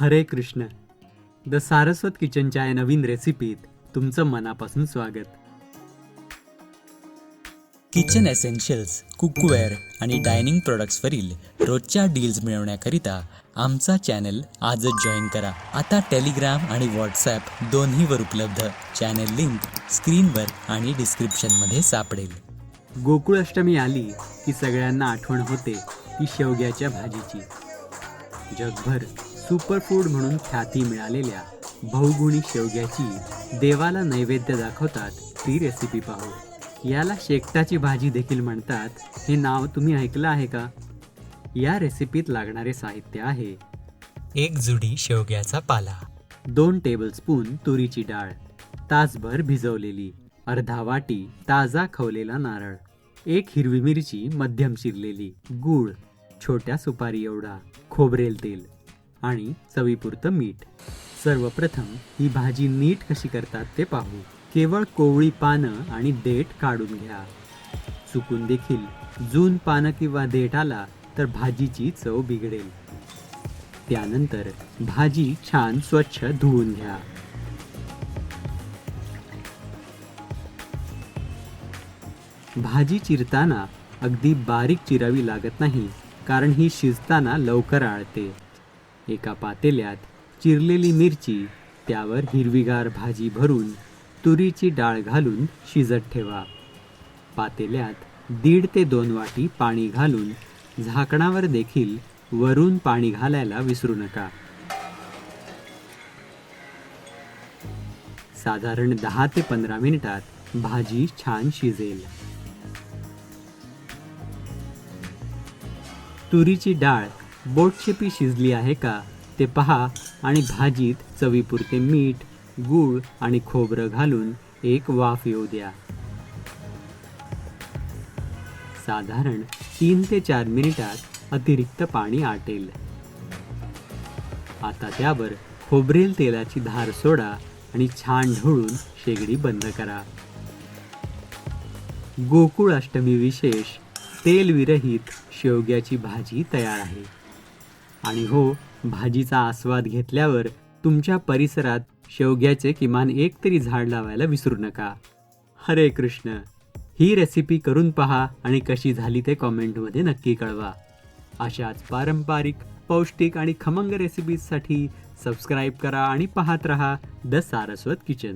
हरे कृष्ण. द सारस्वत किचनच्या या नवीन रेसिपीत तुमचं मनापासून स्वागत. किचन एसेन्शियल्स कुकवेअर आणि डायनिंग प्रॉडक्ट्सवरील रोजच्या डील्स मिळवण्याकरिता आमचा चॅनल आजच जॉईन करा. आता टेलिग्राम आणि व्हॉट्सॲप दोन्हीवर उपलब्ध. चॅनल लिंक स्क्रीनवर आणि डिस्क्रिप्शनमध्ये सापडेल. गोकुळ अष्टमी आली की सगळ्यांना आठवण होते ती शेवग्याच्या भाजीची. जगभर सुपरफूड म्हणून ख्याती मिळालेल्या बहुगुणी शेवग्याची देवाला नैवेद्य दाखवतात ती रेसिपी पाहू. याला शेकटाची भाजी देखील म्हणतात. हे नाव तुम्ही ऐकलं आहे का? या रेसिपीत लागणारे साहित्य आहे. एक जुडी शेवग्याचा पाला. दोन टेबलस्पून तुरीची डाळ. तासभर भिजवलेली. अर्धा वाटी ताजा खवलेला नारळ. एक हिरवी मिरची मध्यम चिरलेली गूळ. छोट्या सुपारी एवढा. खोबरेल तेल. आणि चवीपुरतं मीठ. सर्वप्रथम ही भाजी नीट कशी करतात ते पाहू. केवळ कोवळी पानं आणि देठ काढून घ्या. चुकून देखील जून पानं किंवा देठ आला तर भाजीची चव बिघडेल. त्यानंतर भाजी छान स्वच्छ धुवून घ्या. भाजी चिरताना अगदी बारीक चिरावी लागत नाही कारण ही शिजताना लवकर आळते. एका पातेल्यात चिरलेली मिरची त्यावर हिरवीगार भाजी भरून तुरीची डाळ घालून शिजत ठेवा. पातेल्यात दीड ते दोन वाटी पाणी घालून झाकणावर देखील वरून पाणी घालायला विसरू नका. साधारण दहा ते पंधरा मिनिटात भाजी छान शिजेल. तुरीची डाळ बोटशेपी शिजली आहे का ते पहा आणि भाजीत चवीपुरते मीठ गूळ आणि खोबरं घालून एक वाफ येऊ द्या. साधारण तीन ते चार मिनिटात अतिरिक्त पाणी आटेल. आता त्यावर खोबरेल तेलाची धार सोडा आणि छान ढवळून शेगडी बंद करा. गोकुळ अष्टमी विशेष तेलविरहित शेवग्याची भाजी तयार आहे. आणि हो भाजीचा आस्वाद घेतल्यावर तुमच्या परिसरात शेवग्याचे किमान एक तरी झाड लावायला विसरू नका. हरे कृष्ण. ही रेसिपी करून पहा आणि कशी झाली ते कॉमेंटमध्ये नक्की कळवा. अशाच पारंपरिक पौष्टिक आणि खमंग रेसिपीजसाठी सबस्क्राईब करा आणि पाहत रहा द सारस्वत किचन